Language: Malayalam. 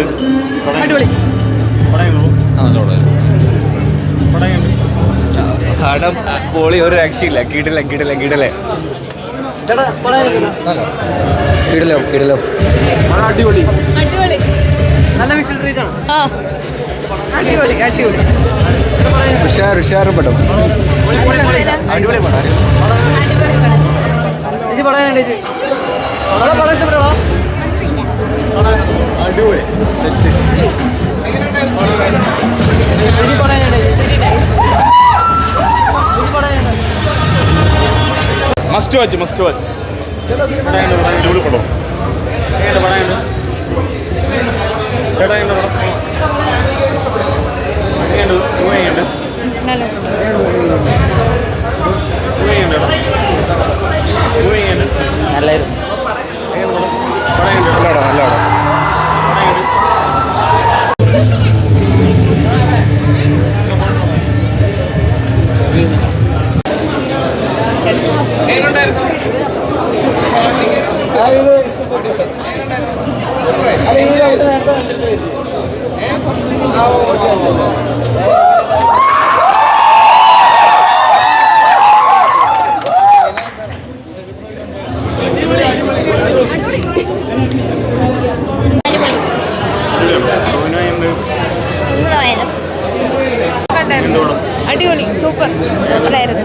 എങ്ങനെയുണ്ട് അടിപൊളി. പടം പൊളി ഒരു രക്ഷയില്ല. കിടില കിടില കിടല. കിടലോ കിടലോ. അടിപൊളി. നല്ല വിഷ്വൽ ട്രീറ്റ് ആണ്. ആ. അടിപൊളി അടിപൊളി. ഉഷാർ ഉഷാർ പടം. അടിപൊളി പടം. അടിപൊളി പടം. ചേച്ചി പടം പടം ഇഷ്ടപ്പെട്ടോ? മസ്റ്റ് വാച്ച് മസ്റ്റ് വാച്ച് അടിപൊളി പടം ചേട്ടാ എങ്ങനെയുണ്ട് പടം നല്ലായിരുന്നു പടം നല്ല പടം ചെയ്യുന്നത് അടിപൊളി. സൂപ്പർ. സൂപ്പറായിരുന്നു